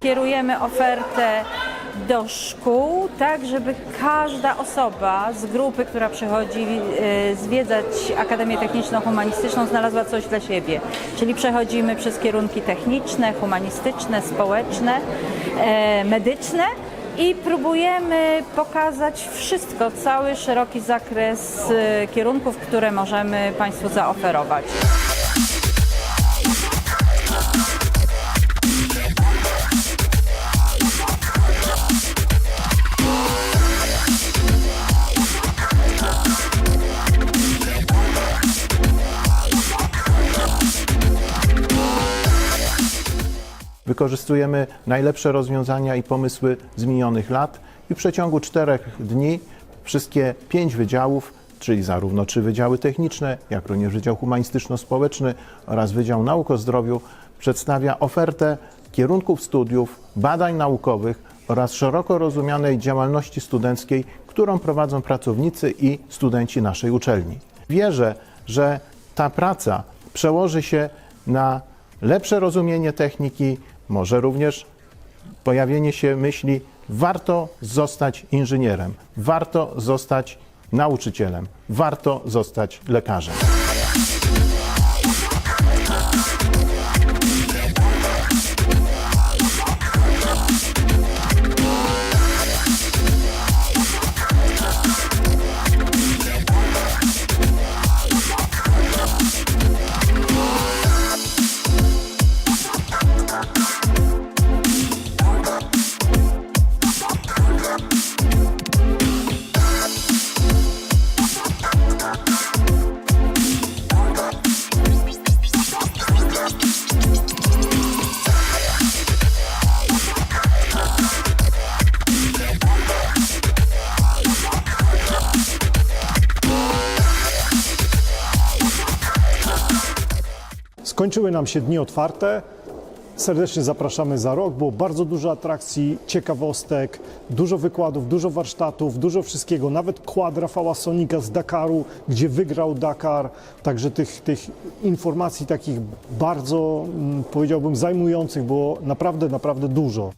Kierujemy ofertę do szkół, tak żeby każda osoba z grupy, która przychodzi e, zwiedzać Akademię Techniczno-Humanistyczną, znalazła coś dla siebie. Czyli przechodzimy przez kierunki techniczne, humanistyczne, społeczne, e, medyczne i próbujemy pokazać wszystko, cały szeroki zakres e, kierunków, które możemy Państwu zaoferować. Wykorzystujemy najlepsze rozwiązania i pomysły z minionych lat i w przeciągu czterech dni wszystkie pięć wydziałów, czyli zarówno trzy wydziały techniczne, jak również Wydział Humanistyczno-Społeczny oraz Wydział Nauk o Zdrowiu przedstawia ofertę kierunków studiów, badań naukowych oraz szeroko rozumianej działalności studenckiej, którą prowadzą pracownicy i studenci naszej uczelni. Wierzę, że ta praca przełoży się na lepsze rozumienie techniki, może również pojawienie się myśli, warto zostać inżynierem, warto zostać nauczycielem, warto zostać lekarzem. Skończyły nam się dni otwarte. Serdecznie zapraszamy za rok. Było bardzo dużo atrakcji, ciekawostek, dużo wykładów, dużo warsztatów, dużo wszystkiego. Nawet kład Rafała Sonika z Dakaru, gdzie wygrał Dakar. Także tych, tych informacji takich bardzo, mm, powiedziałbym, zajmujących było naprawdę, naprawdę dużo.